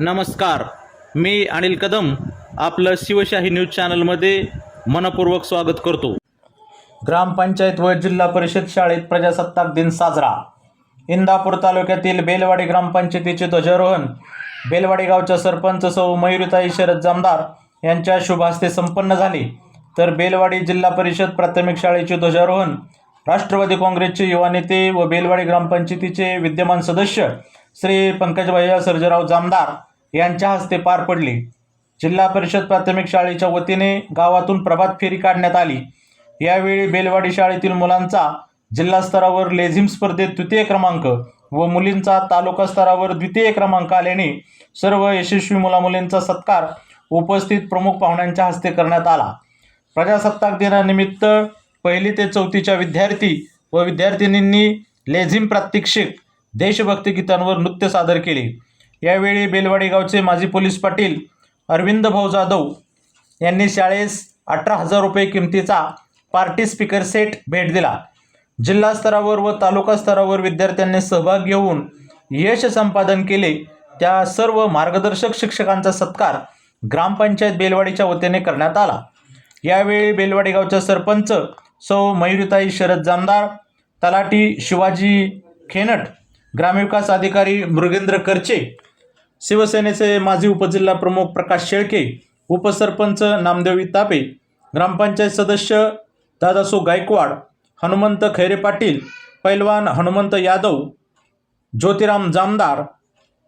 नमस्कार. मी अनिल कदम आपलं शिवशाही न्यूज चॅनलमध्ये मनपूर्वक स्वागत करतो. ग्रामपंचायत व जिल्हा परिषद शाळेत प्रजासत्ताक दिन साजरा. इंदापूर तालुक्यातील बेलवाडी ग्रामपंचायतीचे ध्वजारोहण बेलवाडी गावच्या सरपंच सौ मयुरीताई शरद जामदार यांच्या शुभ हस्ते संपन्न झाले. तर बेलवाडी जिल्हा परिषद प्राथमिक शाळेचे ध्वजारोहण राष्ट्रवादी काँग्रेसचे युवा नेते व बेलवाडी ग्रामपंचायतीचे विद्यमान सदस्य श्री पंकजभैया सर्जराव जामदार यांच्या हस्ते पार पडले. जिल्हा परिषद प्राथमिक शाळेच्या वतीने गावातून प्रभात फेरी काढण्यात आली. यावेळी बेलवाडी शाळेतील मुलांचा जिल्हा स्तरावर लेझिम स्पर्धेत तृतीय क्रमांक व मुलींचा तालुका स्तरावर द्वितीय क्रमांक आल्याने सर्व यशस्वी मुलामुलींचा सत्कार उपस्थित प्रमुख पाहुण्यांच्या हस्ते करण्यात आला. प्रजासत्ताक दिनानिमित्त पहिली ते चौथीच्या विद्यार्थी व विद्यार्थिनींनी लेझिम प्रात्यक्षिक देशभक्ती गीतांवर नृत्य सादर केले. यावेळी बेलवाडी गावचे माजी पोलीस पाटील अरविंद भाऊ जाधव यांनी शाळेस अठरा हजार रुपये किमतीचा पार्टी स्पीकर सेट भेट दिला. जिल्हा स्तरावर व तालुका स्तरावर विद्यार्थ्यांनी सहभाग घेऊन यश संपादन केले. त्या सर्व मार्गदर्शक शिक्षकांचा सत्कार ग्रामपंचायत बेलवाडीच्या वतीने करण्यात आला. यावेळी बेलवाडी गावच्या सरपंच सौ मयुरीताई शरद जामदार तलाठी शिवाजी खेनट ग्रामविकास अधिकारी मृगेंद्र करचे शिवसेनेचे माजी उपजिल्हा प्रमुख प्रकाश शेळके उपसरपंच नामदेवी तापे ग्रामपंचायत सदस्य दादासो गायकवाड हनुमंत खैरे पाटील पैलवान हनुमंत यादव ज्योतिराम जामदार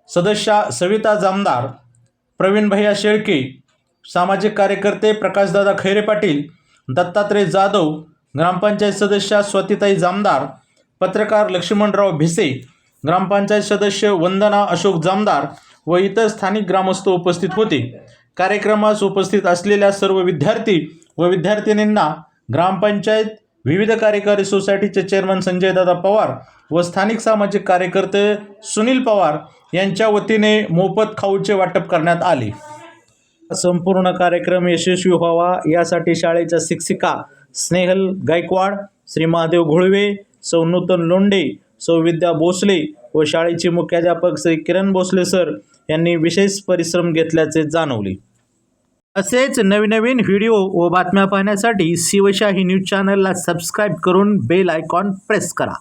सदस्या सविता जामदार प्रवीण भैया शेळके सामाजिक कार्यकर्ते प्रकाशदादा खैरे पाटील दत्तात्रय जाधव ग्रामपंचायत सदस्या स्वातीताई जामदार पत्रकार लक्ष्मणराव भिसे ग्रामपंचायत सदस्य वंदना अशोक जामदार व इतर स्थानिक ग्रामस्थ उपस्थित होते. कार्यक्रमास उपस्थित असलेल्या सर्व विद्यार्थी व विद्यार्थिनींना ग्रामपंचायत विविध कार्यकारी सोसायटीचे चेअरमन संजयदादा पवार व स्थानिक सामाजिक कार्यकर्ते सुनील पवार यांच्या वतीने मोफत खाऊचे वाटप करण्यात आले. संपूर्ण कार्यक्रम यशस्वी व्हावा यासाठी शाळेच्या शिक्षिका स्नेहल गायकवाड श्री महादेव घोळवे सौ नूतन लोंडे सौ विद्या भोसले व शाळेचे मुख्याध्यापक श्री किरण भोसले सर यांनी विशेष परिश्रम घेतल्याचे जाणवले. असेच नवीन नवीन व्हिडिओ व बातम्या पाहण्यासाठी शिवशाही न्यूज चॅनलला सबस्क्राईब करून बेल आयकॉन प्रेस करा.